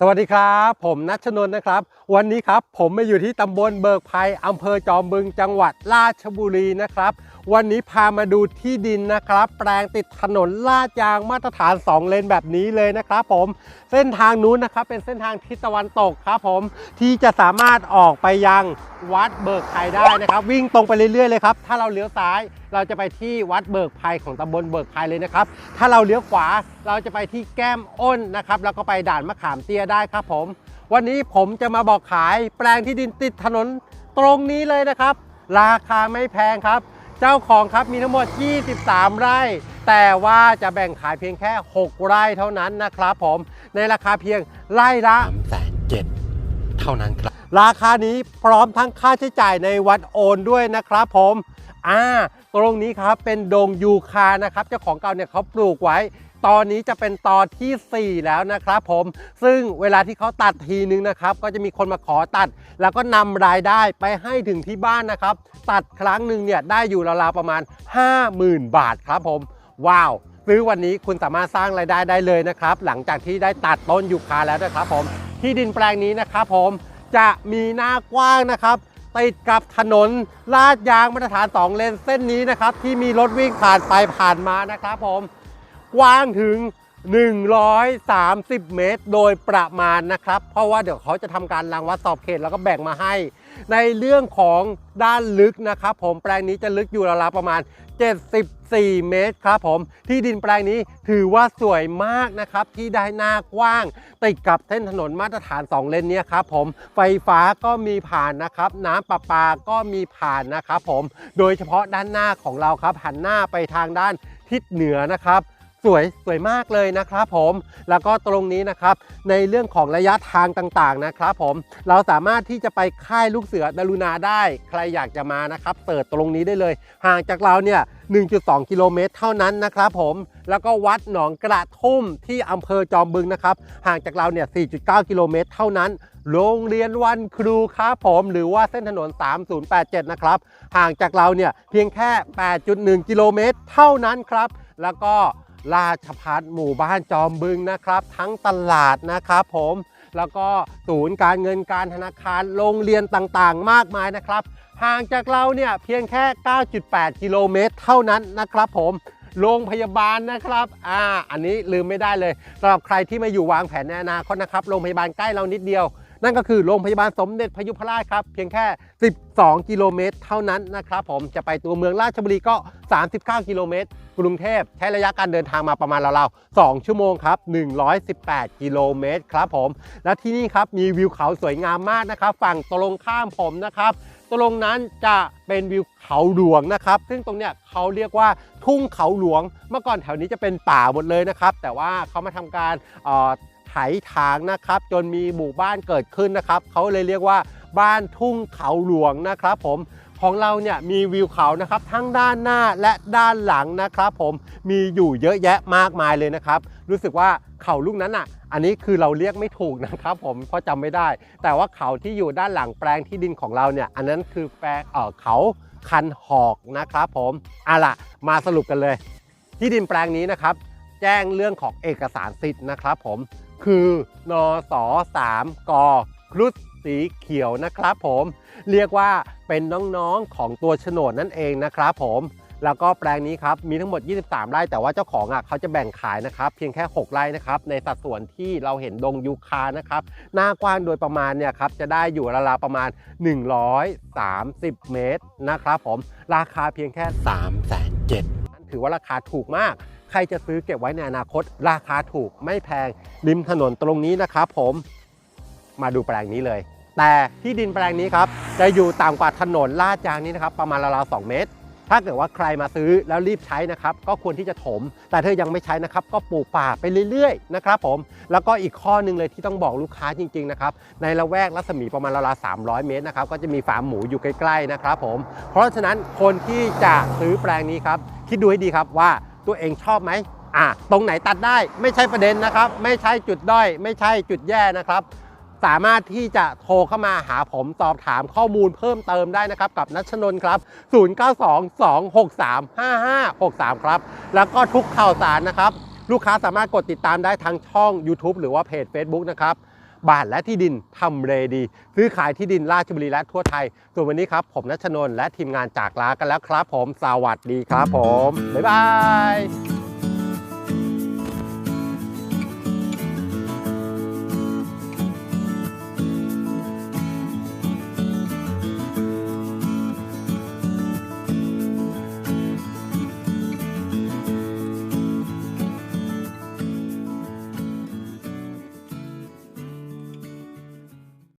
สวัสดีครับ ผมนัชนน์นะครับ วันนี้ครับผมมาอยู่ที่ตำบลเบิกภัยอำเภอจอมบึงจังหวัดราชบุรีนะครับ วันนี้พามาดูที่ดินนะครับ แปลงติดถนนลาดยางมาตรฐาน 2 เลนแบบนี้เลยนะครับผม เส้นทางนู้นนะครับเป็นเส้นทางทิศตะวันตกครับผมที่จะสามารถออกไปยังวัดเบิกไผ่ได้นะครับ วิ่งตรงไปเรื่อยๆเลยครับ ถ้าเราเลี้ยวซ้ายเราจะไปที่วัดเบิกไผ่ของตำบลเบิกไผ่เลยนะครับ ถ้าเราเลี้ยวขวาเราจะไปที่แก้มอ้นนะครับ แล้วก็ไปด่านมะขามเตี้ยได้ครับผม วันนี้ผมจะมาบอกขายแปลงที่ดินติดถนนตรงนี้เลยนะครับ ราคาไม่แพงครับ เจ้าของครับมีทั้งหมด 23 ไร่ แต่ว่าจะแบ่งขายเพียงแค่ 6 ไร่เท่านั้นนะครับผมในราคาเพียงไร่ละ3 7 0 0เท่านั้นครับ ราคานี้พร้อมทั้งค่าใช้จ่ายในวัดโอนด้วยนะครับผมอ่าตรงนี้ครับเป็นดงยูคานะครับ เจ้าของเก่าเนี่ยเขาปลูกไว้ ตอนนี้จะเป็นตอนทีสี่ 4 แล้วนะครับผม ซึ่งเวลาที่เขาตัดทีนึงนะครับ ก็จะมีคนมาขอตัด แล้วก็นำรายได้ไปให้ถึงที่บ้านนะครับ ตัดครั้งหนึ่งเนี่ยได้อยู่ราวๆประมาณ 50,000 บาทครับผม ว้าวซื้อวันนี้คุณสามารถสร้างรายได้ได้เลยนะครับ หลังจากที่ได้ตัดต้นยูคาแล้วนะครับผมที่ดินแปลงนี้นะครับผมจะมีหน้ากว้างนะครับติดกับถนนลาดยางมาตรฐาน 2 เลนเส้นนี้นะครับ ที่มีรถวิ่งผ่านไปผ่านมานะครับผม กว้างถึง 130 เมตร โดยประมาณนะครับ เพราะว่าเดี๋ยวเขาจะทำการรังวัดสอบเขตแล้วก็แบ่งมาให้ ในเรื่องของด้านลึกนะครับ ผมแปลงนี้จะลึกอยู่ราวๆประมาณ 74 เมตรครับผมที่ดินแปลงนี้ถือว่าสวยมากนะครับ ที่ได้หน้ากว้าง ติดกับเส้นถนนมาตรฐาน 2 เลนเนี้ครับผมไฟฟ้าก็มีผ่านนะครับ น้ำประปาก็มีผ่านนะครับผมโดยเฉพาะด้านหน้าของเราครับหันหน้าไปทางด้านทิศเหนือนะครับ สวยสวยมากเลยนะครับผมแล้วก็ตรงนี้นะครับในเรื่องของระยะทางต่างๆนะครับผมเราสามารถที่จะไปค่ายลูกเสือดารุณาได้ ใครอยากจะมานะครับเปิดตรงนี้ได้เลย ห่างจากเราเนี่ย1.2 กิโลเมตรเท่านั้นนะครับผมแล้วก็วัดหนองกระทุ่มที่อำเภอจอมบึงนะครับห่างจากเราเนี่ย 4.9 กิโลเมตรเท่านั้น โรงเรียนวันครูครับผมหรือว่าเส้นถนน 3087 นะครับห่างจากเราเนี่ยเพียงแค่ 8.1 กิโลเมตรเท่านั้นครับ แล้วก็ ราชพัฒหมู่บ้านจอมบึงนะครับ ทั้งตลาดนะครับผมแล้วก็ศูนย์การเงินการธนาคารโรงเรียนต่างๆ มากมายนะครับ ห่างจากเราเนี่ยเพียงแค่ 9.8 กิโลเมตรเท่านั้นนะครับผมโรงพยาบาลนะครับ อ่า อันนี้ลืมไม่ได้เลยสำหรับใครที่มาอยู่วางแผนในอนาคตนะครับ โรงพยาบาลใกล้เรานิดเดียว นั่นก็คือโรงพยาบาลสมเด็จพยุพราชครับ เพียงแค่ 12 กิโลเมตร เท่านั้นนะครับผมจะไปตัวเมืองราชบุรีก็ 39 กิโลเมตรกรุงเทพใช้ระยะการเดินทางมาประมาณราวๆ2ชั่วโมงครับ 118 กิโลเมตรครับผม และที่นี่ครับมีวิวเขาสวยงามมากนะครับ ฝั่งตรงข้ามผมนะครับ ตรงนั้นจะเป็นวิวเขาหลวงนะครับ ซึ่งตรงเนี้ยเขาเรียกว่าทุ่งเขาหลวง เมื่อก่อนแถวนี้จะเป็นป่าหมดเลยนะครับ แต่ว่าเขามาทำการ ไถถางนะครับ จนมีหมู่บ้านเกิดขึ้นนะครับเขาเลยเรียกว่าบ้านทุ่งเขาหลวงนะครับผมของเราเนี่ยมีวิวเขานะครับทั้งด้านหน้าและด้านหลังนะครับผมมีอยู่เยอะแยะมากมายเลยนะครับ รู้สึกว่าเขาลูกนั้นอะ อันนี้คือเราเรียกไม่ถูกนะครับ ผมเพราะจำไม่ได้ แต่ว่าเขาที่อยู่ด้านหลังแปลงที่ดินของเราเนี่ย อันนั้นคือแปลงเอ่อเขาคันหอกนะครับผมเอาล่ะมาสรุปกันเลย ที่ดินแปลงนี้นะครับ แจ้งเรื่องของเอกสารสิทธิ์นะครับ ผม คือนส3กครุฑสีเขียวนะครับผมเรียกว่าเป็นน้องๆของตัวโฉนดนั่นเองนะครับผมแล้วก็แปลงนี้ครับมีทั้งหมด 23 ไร่แต่ว่าเจ้าของอะเขาจะแบ่งขายนะครับเพียงแค่ 6 ไร่นะครับในสัดส่วนที่เราเห็นดงยูคานะครับหน้ากว้างโดยประมาณเนี่ยครับจะได้อยู่ราวๆประมาณ 130 เมตรนะครับผมราคาเพียงแค่ 3 7 0 0 0ถือว่าราคาถูกมาก ใครจะซื้อเก็บไว้ในอนาคต ราคาถูกไม่แพงริมถนนตรงนี้นะครับผมมาดูแปลงนี้เลย แต่ที่ดินแปลงนี้ครับ จะอยู่ต่ำกว่าถนนลาดยางนี้นะครับ ประมาณราวๆ2เมตร ถ้าเกิดว่าใครมาซื้อแล้วรีบใช้นะครับ ก็ควรที่จะถม แต่ถ้ายังไม่ใช้นะครับ ก็ปลูกป่าไปเรื่อยๆนะครับผม แล้วก็อีกข้อหนึ่งเลยที่ต้องบอกลูกค้าจริงๆนะครับ ในละแวกรัศมีประมาณราวๆ300 เมตรนะครับ ก็จะมีฟาร์มหมูอยู่ใกล้ๆนะครับผม เพราะฉะนั้นคนที่จะซื้อแปลงนี้ครับ คิดดูให้ดีครับว่า ตัวเองชอบไหมอะตรงไหนตัดได้ไม่ใช่ประเด็นนะครับ ไม่ใช่จุดด้อย ไม่ใช่จุดแย่นะครับ สามารถที่จะโทรเข้ามาหาผมสอบถามข้อมูลเพิ่มเติมได้นะครับ กับนัชนน์ครับ 0922635563 ครับ แล้วก็ทุกข่าวสารนะครับ ลูกค้าสามารถกดติดตามได้ทางช่อง YouTube หรือว่าเพจ Facebook นะครับ บ้านและที่ดินทำเลดี ซื้อขายที่ดินราชบุรีและทั่วไทย ส่วนวันนี้ครับ ผมนัชนนท์และทีมงานจากลากันแล้วครับผม สวัสดีครับผม บ๊ายบาย